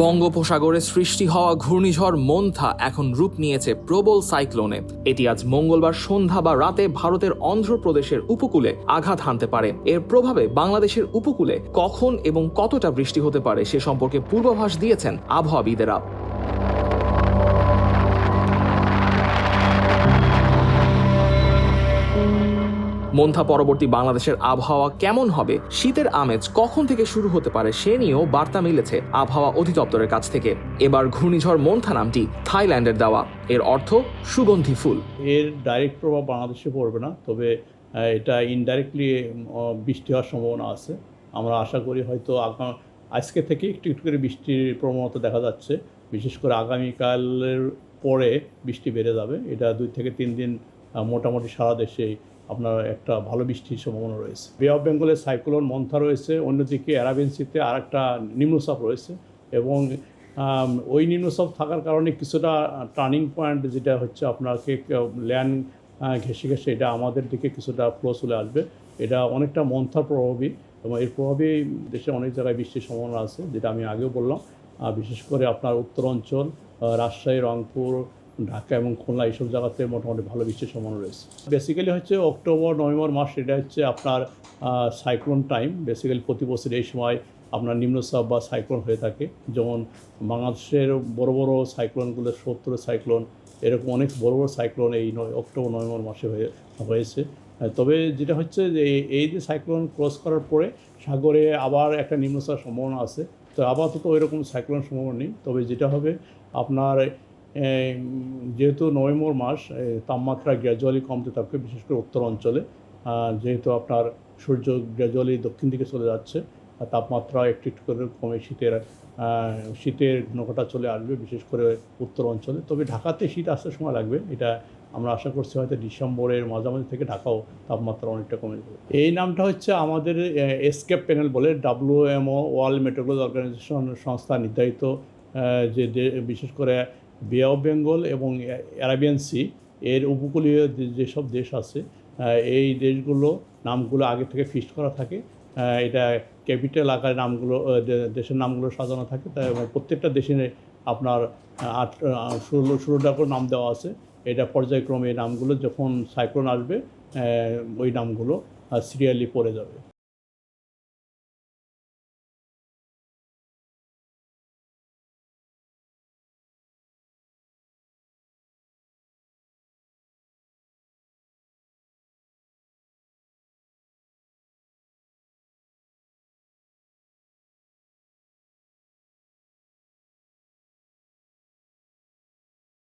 বঙ্গোপসাগরে সৃষ্টি হওয়া ঘূর্ণিঝড় মন্থা এখন রূপ নিয়েছে প্রবল সাইক্লোনে। এটি আজ মঙ্গলবার সন্ধ্যা বা রাতে ভারতের অন্ধ্রপ্রদেশের উপকূলে আঘাত হানতে পারে। এর প্রভাবে বাংলাদেশের উপকূলে কখন এবং কতটা বৃষ্টি হতে পারে সে সম্পর্কে পূর্বাভাস দিয়েছেন আবহাওয়াবিদেরা। মন্থা পরবর্তী বাংলাদেশের আবহাওয়া কেমন হবে? শীতের আমেজ কখন থেকে শুরু হতে পারে সে নিয়েও বার্তা মিলেছে আবহাওয়া অধিদপ্তরের কাছ থেকে। এবার ঘূর্ণিঝড় মন্থা নামটি থাইল্যান্ডের দেওয়া। এর অর্থ সুগন্ধি ফুল। এর ডাইরেক্ট প্রভাব বাংলাদেশে পড়বে না, তবে এটা ইনডাইরেক্টলি বৃষ্টি হওয়ার সম্ভাবনা আছে। আমরা আশা করি হয়তো আগাম আজকে থেকে একটু একটু করে বৃষ্টির প্রবণতা দেখা যাচ্ছে। বিশেষ করে আগামীকালের পরে বৃষ্টি বেড়ে যাবে। এটা দুই থেকে তিন দিন মোটামুটি সারা দেশে আপনার একটা ভালো বৃষ্টির সম্ভাবনা রয়েছে। বে অফ বেঙ্গলে সাইক্লোন মন্থা রয়েছে, অন্যদিকে অ্যারাবেন্সিতে আর একটা নিম্নচাপ রয়েছে এবং ওই নিম্নচাপ থাকার কারণে কিছুটা টার্নিং পয়েন্ট যেটা হচ্ছে আপনাকে ল্যান্ড ঘেসে ঘেসে এটা আমাদের দিকে কিছুটা ফ্লো চলে আসবে। এটা অনেকটা মন্থার প্রভাবই এবং এর প্রভাবেই দেশে অনেক জায়গায় বৃষ্টির সম্ভাবনা আছে, যেটা আমি আগেও বললাম। বিশেষ করে আপনার উত্তর অঞ্চল রাজশাহী, রংপুর ঢাকা এবং খুলনা এইসব জায়গাতে মোটামুটি ভালো বৃষ্টির সম্ভাবনা রয়েছে। বেসিক্যালি হচ্ছে অক্টোবর নভেম্বর মাস এটা হচ্ছে আপনার সাইক্লোন টাইম বেসিক্যালি প্রতি বছর এই সময় আপনার নিম্নচাপ বা সাইক্লোন হয়ে থাকে। যেমন বাংলাদেশের বড় বড় সাইক্লোনগুলো সত্তর সাইক্লোন এরকম অনেক বড় বড় সাইক্লোন এই নয় অক্টোবর নভেম্বর মাসে হয়ে, হয়েছে। তবে যেটা হচ্ছে যে এই- যে সাইক্লোন ক্রস করার পরে সাগরে আবার একটা নিম্নচাপ সম্ভাবনা আছে। তো আপাতত ওই রকম সাইক্লোন সম্ভাবনা নেই। তবে যেটা হবে, আপনার যেহেতু নভেম্বর মাস তাপমাত্রা গ্র্যাজুয়ালি কমতে থাকবে, বিশেষ করে উত্তর অঞ্চলে। যেহেতু আপনার সূর্য গ্র্যাজুয়ালি দক্ষিণ দিকে চলে যাচ্ছে তাপমাত্রা একটু একটু করে কমে শীতের শীতের নৌকাটা চলে আসবে, বিশেষ করে উত্তর অঞ্চলে। তবে ঢাকাতে শীত আসতে সময় লাগবে, এটা আমরা আশা করছি হয়তো ডিসেম্বরের মাঝামাঝি থেকে ঢাকাও তাপমাত্রা অনেকটা কমে যাবে। এই নামটা হচ্ছে আমাদের এসকেপ প্যানেল বলে ডাব্লিউএমও ওয়ার্ল্ড মেট্রোলজি অর্গানাইজেশন সংস্থা নির্ধারিত যে, বিশেষ করে বে অফ বেঙ্গল এবং অ্যারাবিয়ান সি, এর উপকূলীয় যেসব দেশ আছে এই দেশগুলো নামগুলো আগে থেকে ফিক্সড করা থাকে। এটা ক্যাপিটাল আকারে নামগুলো দেশের নামগুলো সাজানো থাকে। তাই প্রত্যেকটা দেশে আপনার আট ষোলো, ষোলোটা করে নাম দেওয়া আছে। এটা পর্যায়ক্রমে নামগুলো যখন সাইক্লোন আসবে ওই নামগুলো সিরিয়ালি পড়ে যাবে।